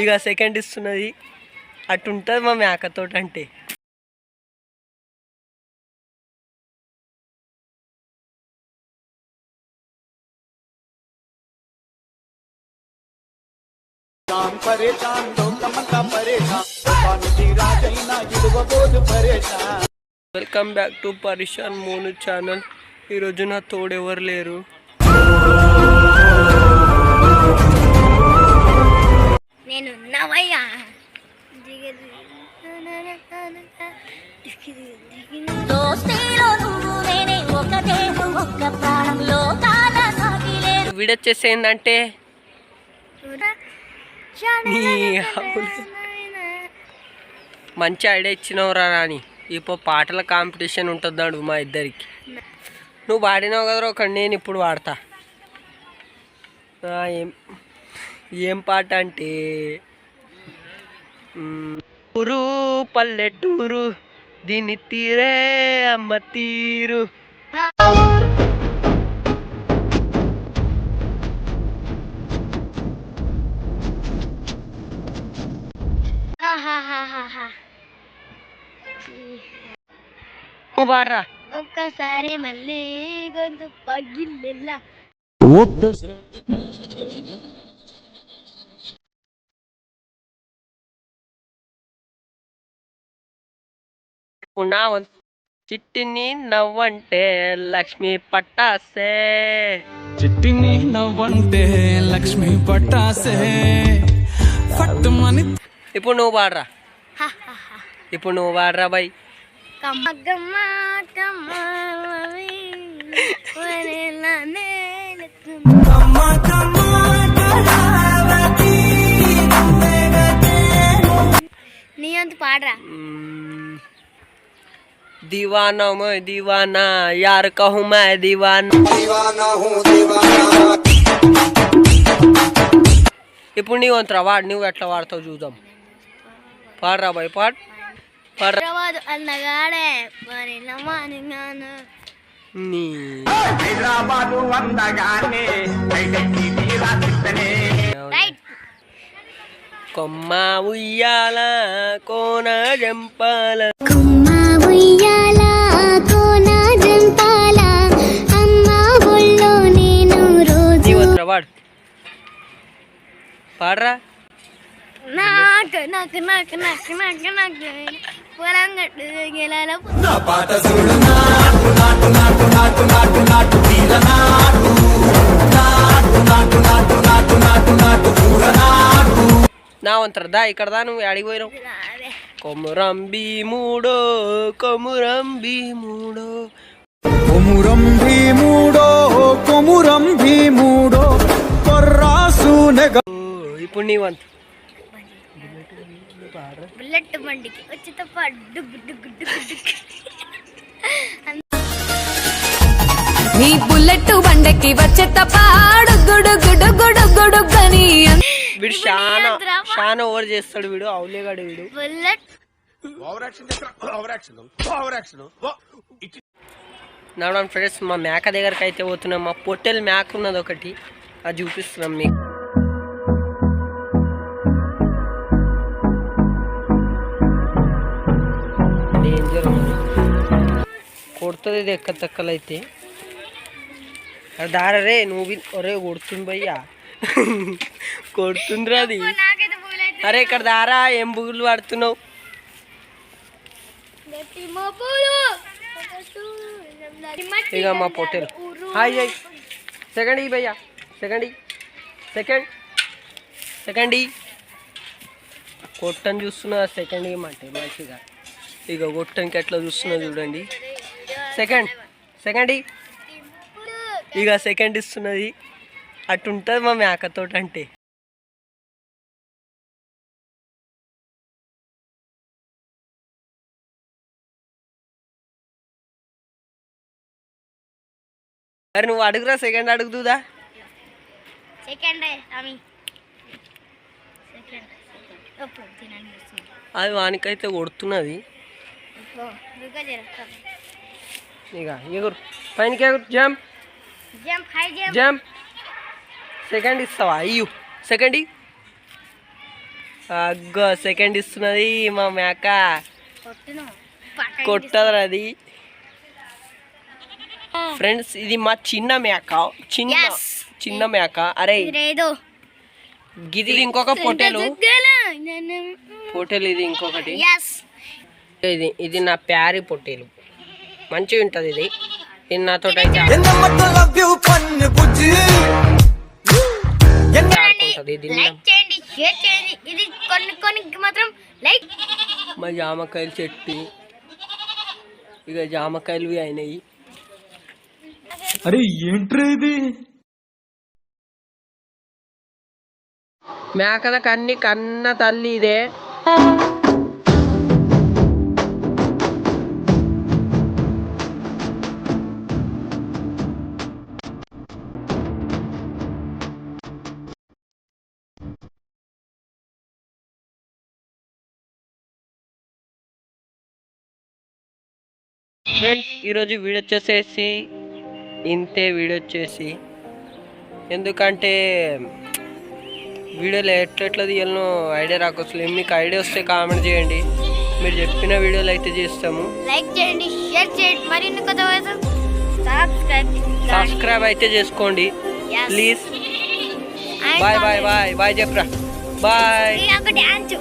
ఇక సెకండ్ ఇస్తున్నది. అట్టుంటుంది మా మేకతోటి అంటే పరేషాన్ పరేషాన్ పరేషాన్ పరేషాన్ వెల్కమ్ బ్యాక్ టు పరిశాన్ మోను ఛానల్ ఈరోజు నా తోడు ఎవరు లేరు. నేను నవయ్యా వచ్చేసి ఏంటంటే. మంచి ఐడియా ఇచ్చినవురా రాని ఇప్పుడు పాటల కాంపిటీషన్ ఉంటుంది నాడు మా ఇద్దరికి. నువ్వు పాడినావు కదరా ఒక నేను ఇప్పుడు పాడతా ఆ, ఏం ఏం పాట అంటే ఊరు పల్లెటూరు దీని తీరే అమ్మ తీరు. పాడరా ఒక్కసారి మళ్ళీ గొంతు పగిలిలా నా చిట్టిని నవ్వంటే లక్ష్మి పట్టాసే. చిట్టిని నవ్వంటే లక్ష్మి పట్టాసే. ఇప్పుడు నువ్వు పాడరా ఇప్పుడు నువ్వు పాడరా బాయ్ दीवाना मैं दीवाना यार कहूँ मैं दीवाना ఇప్పుడు నీ వంతురా వాడు నువ్వు ఎట్లా వాడతావు చూద్దాం పాడరా బాయ్ పాడ్ పాడరా హైదరాబాద్ అన్నగాడే వరేలా మానిగాను నీ హైదరాబాదు వందగానే బయటకి తీరా తిట్టనే. రైట్. కొమ్మ ఉయ్యాల కోన జంపాల. కుమ్మ ఉయ్యాల కోన జంపాల. అమ్మ ఒళ్ళో నేను రోజు వాడు. పాడరా. నాకు నాకు నాకు నాకు నాకు నాకు పొలం నా వంతరా దా ఇక్కడ దా నువ్వు అడిగి పోయినావు అదే కొమురం భీముడో కొమురం భీముడో కొమురం భీముడో కొమురం భీముడో ఇప్పుడు నీ వంతు బుల్లెట్ బండికి వచ్చి తప్ప నీ బుల్లెట్ బండకి వచ్చే తప్ప గుడు గుడు గుడు గుడు గని వీడు చాలా చాలా ఓవర్ చేస్తాడు వీడు అవులేగాడు వీడు. బుల్లెట్. నడవడం ఫ్రెండ్స్ మా మేక దగ్గరికి అయితే పోతున్నాం. మా పొట్టెల్ మేక ఉన్నది ఒకటి. అది చూపిస్తున్నాం మీకు. కొడుతుంది ఇది ఎక్క తక్కలైతే అది దారరే నువ్వు ఒరే కొడుతుంది భయ్యా కొడుతుందిరా అది అరే ఇక్కడ దారా ఏం బుగులు పడుతున్నావు ఇక మా పొట్టెలు. Hi hi. సెకండ్ ఈ భయ్యా. Second second. సెకండ్ ఈ కొట్టని చూస్తున్నా సెకండ్ ఇమ్మంటే మంచిగా. ఇక కొట్టనికి ఎట్లా చూస్తున్నా చూడండి. సెకండ్. సెకండ్ ఇక సెకండ్ ఇస్తున్నది. అట్టుంటుంది మా మేకతోటి అంటే. మరి నువ్వు అడుగురా సెకండ్ అడుగుదుదా వస్తుంది. అది వానికైతే కొడుతున్నది. ఇక ఎగురు పైనకి ఎగురు jump jump high jump jump second ఇస్తావా? అయ్యు సెకండ్ అగ్గో సెకండ్ ఇస్తున్నది మా మేక. కొట్టదు అది. ఫ్రెండ్స్ ఇది మా చిన్న మేక. చిన్న. చిన్న మేక. అరే గిది ఇంకొక పొటేలు పొటేలు ఇది ఇంకొకటి. ఇది ఇది నా ప్యారి పొట్టేలు. మంచిగా ఉంటుంది ఇది. ఇది నాతో ఆడుకుంటుంది. ఇది లైక్ చేయండి షేర్ చేయండి. ఇది కొన్ని కొన్ని మాత్రం లైక్ మా జామకాయలు చెట్టు. ఇక జామకాయలు అయినాయి. అరే ఏంట్రా ఇది? మేకల కన్ని కన్న తల్లి ఇదే. ఫ్రెండ్స్ ఈరోజు వీడియో వచ్చేసేసి ఇంతే వీడియో వచ్చేసి. ఎందుకంటే వీడియోలో ఎట్లా ఎట్లా తీయాలనో ఐడియా రాకొస్తుంది మీకు ఐడియా వస్తే కామెంట్ చేయండి. మీరు చెప్పిన వీడియోలు అయితే చేస్తాము. లైక్ చేయండి షేర్ చేయండి వయసు? సబ్స్క్రైబ్ సబ్స్క్రైబ్ అయితే చేసుకోండి. Please bye bye bye bye చెప్పరా బాయ్ డ్యాన్స్